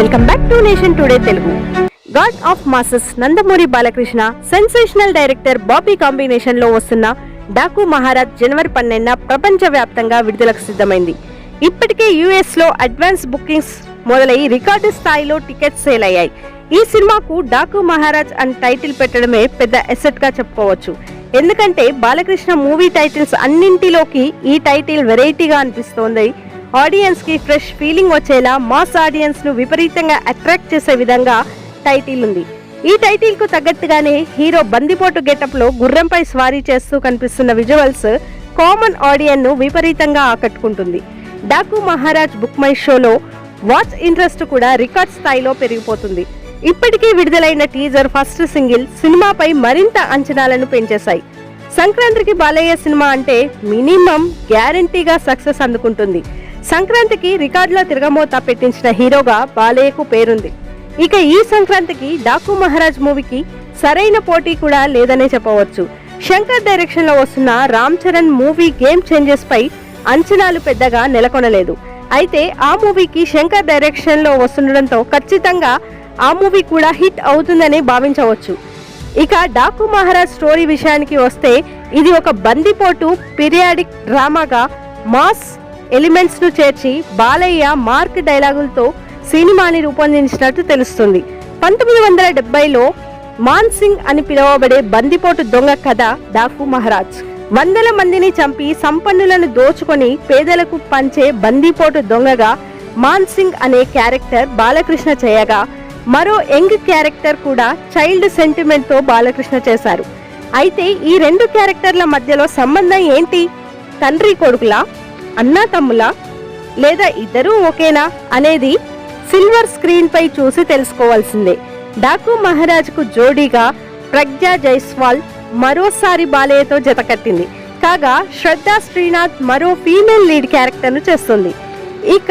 Welcome back to nation today Telugu. God of masses Nandamuri Balakrishna sensational director Bobby కాంబినేషన్లో వస్తున్న డాకు మహారాజ్ జనవరి పన్నెండున ప్రపంచ వ్యాప్తంగా విడుదలకు సిద్ధమైంది. ఇప్పటికే యుఎస్లో అడ్వాన్స్ బుకింగ్స్ మొదలై రికార్డు స్థాయిలో టికెట్స్ సేల్ అయ్యాయి ఈ సినిమాకు డాకు మహారాజ్ అని టైటిల్ పెట్టడమే పెద్ద ఎసెట్గా చెప్పుకోవచ్చు. ఎందుకంటే బాలకృష్ణ మూవీ టైటిల్స్ అన్నింటిలోకి ఈ టైటిల్ వెరైటీగా అనిపిస్తోంది. ఆడియన్స్కి ఫ్రెష్ ఫీలింగ్ వచ్చేలా మాస్ ఆడియన్స్ను విపరీతంగా అట్రాక్ట్ చేసే విధంగా టైటిల్ ఉంది. ఈ టైటిల్కు తగ్గట్టుగానే హీరో బందిపోటు గెటప్లో గుర్రంపై స్వారీ చేస్తూ కనిపిస్తున్న విజువల్స్ కామన్ ఆడియన్ను విపరీతంగా ఆకట్టుకుంటుంది. డాకు మహారాజ్ బుక్ మై షోలో వాచ్ ఇంట్రెస్ట్ కూడా రికార్డ్ స్థాయిలో పెరిగిపోతుంది. ఇప్పటికే విడుదలైన టీజర్ ఫస్ట్ సింగిల్ సినిమాపై మరింత అంచనాలను పెంచేశాయి. సంక్రాంతికి బాలయ్య సినిమా అంటే మినిమం గ్యారంటీగా సక్సెస్ అందుకుంటుంది. సంక్రాంతికి రికార్డులో తిరగమోత పెట్టించిన హీరోగా బాలయ్యకు పేరుంది. ఇక ఈ సంక్రాంతికి డాకు మహారాజ్ మూవీకి సరైన పోటీ కూడా లేదనే చెప్పవచ్చు. శంకర్ డైరెక్షన్లో వస్తున్న Ram Charan movie game changes పై అంచనాలు పెద్దగా నెలకొనలేదు. అయితే ఆ మూవీకి శంకర్ డైరెక్షన్లో వస్తుండడంతో ఖచ్చితంగా ఆ మూవీ కూడా హిట్ అవుతుందని భావించవచ్చు. ఇక డాకు మహారాజ్ స్టోరీ విషయానికి వస్తే ఇది ఒక బందిపోటు పీరియాడిక్ డ్రామాగా మాస్ ఎలిమెంట్స్ను చేర్చి బాలయ్య మార్క్ డైలాగులతో సినిమాని రూపొందించినట్టు తెలుస్తుంది. పంతొమ్మిది వందల డెబ్బైలో మాన్ సింగ్ అని పిలువబడే బందిపోటు దొంగ కథ డాకు మహారాజ్. వందల మందిని చంపి సంపన్నులను దోచుకొని పేదలకు పంచే బందీపోటు దొంగగా మాన్ సింగ్ అనే క్యారెక్టర్ బాలకృష్ణ చేయగా మరో యంగ్ క్యారెక్టర్ కూడా చైల్డ్ సెంటిమెంట్తో బాలకృష్ణ చేశారు. అయితే ఈ రెండు క్యారెక్టర్ల మధ్యలో సంబంధం ఏంటి? తండ్రి కొడుకులా? అన్నా తమ్ములా లేదా ఇద్దరూ ఒకేనా? అనేది సిల్వర్ స్క్రీన్పై చూసి తెలుసుకోవాల్సిందే. డాకు మహారాజ్కు జోడీగా ప్రజ్ఞా జైస్వాల్ మరోసారి బాలయ్యతో జతకట్టింది కాగా శ్రద్ధా శ్రీనాథ్ మరో ఫీమేల్ లీడ్ క్యారెక్టర్ను చేస్తుంది. ఇక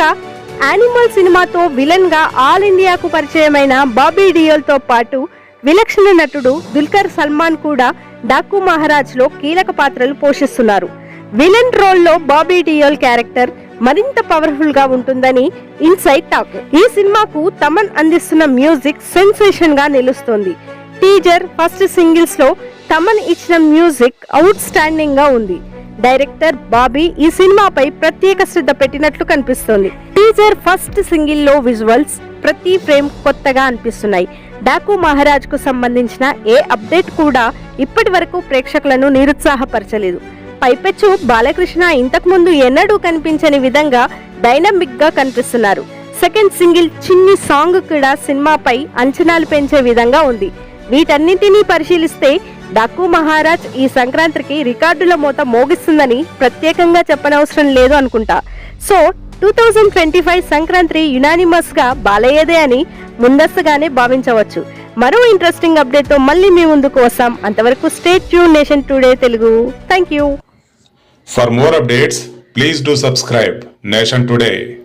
యానిమల్ సినిమాతో విలన్గా ఆల్ ఇండియాకు పరిచయమైన బాబీ డియోల్తో పాటు విలక్షణ నటుడు దుల్కర్ సల్మాన్ కూడా డాకు మహారాజ్లో కీలక పాత్రలు పోషిస్తున్నారు. విలన్ రోల్లో బాబీ డియోల్ క్యారెక్టర్ మరింత పవర్ఫుల్గా ఉంటుందని ఇన్సైడ్ టాక్. ఈ సినిమాకు తమన్ అందిస్తున్న మ్యూజిక్ సెన్సేషన్గా నిలుస్తోంది. టీజర్ ఫస్ట్ సింగిల్స్లో తమన్ ఇచ్చిన మ్యూజిక్ అవుట్ స్టాండింగ్గా ఉంది. డైరెక్టర్ బాబీ ఈ సినిమాపై ప్రత్యేక శ్రద్ధ పెట్టినట్లు కనిపిస్తోంది. టీజర్ ఫస్ట్ సింగిల్లో విజువల్స్ ప్రతి ఫ్రేమ్ కొత్తగా అనిపిస్తున్నాయి. డాకు మహారాజ్కు సంబంధించిన ఏ అప్డేట్ కూడా ఇప్పటి వరకు ప్రేక్షకులను నిరుత్సాహపరచలేదు. పైపెచ్చు బాలకృష్ణ ఇంతకుముందు ఎన్నడూ కనిపించని విధంగా డైనమిక్గా కనిపిస్తున్నారు. సెకండ్ సింగిల్ చిన్ని సాంగ్ కూడా సినిమాపై అంచనాలు పెంచే విధంగా ఉంది. వీటన్నింటినీ పరిశీలిస్తే డాకు మహారాజ్ ఈ సంక్రాంతికి రికార్డుల మూత మోగిస్తుందని ప్రత్యేకంగా చెప్పనవసరం లేదు అనుకుంటా. So two thousand twenty five Sankranti యునానిమస్గా బాలయ్యదే అని ముందస్తుగానే భావించవచ్చు. మరో ఇంట్రెస్టింగ్ అప్డేట్తో మళ్ళీ మీ ముందుకు వస్తాం. అంతవరకు stay tuned nation today Telugu. Thank you. For more updates, please do subscribe Nation Today.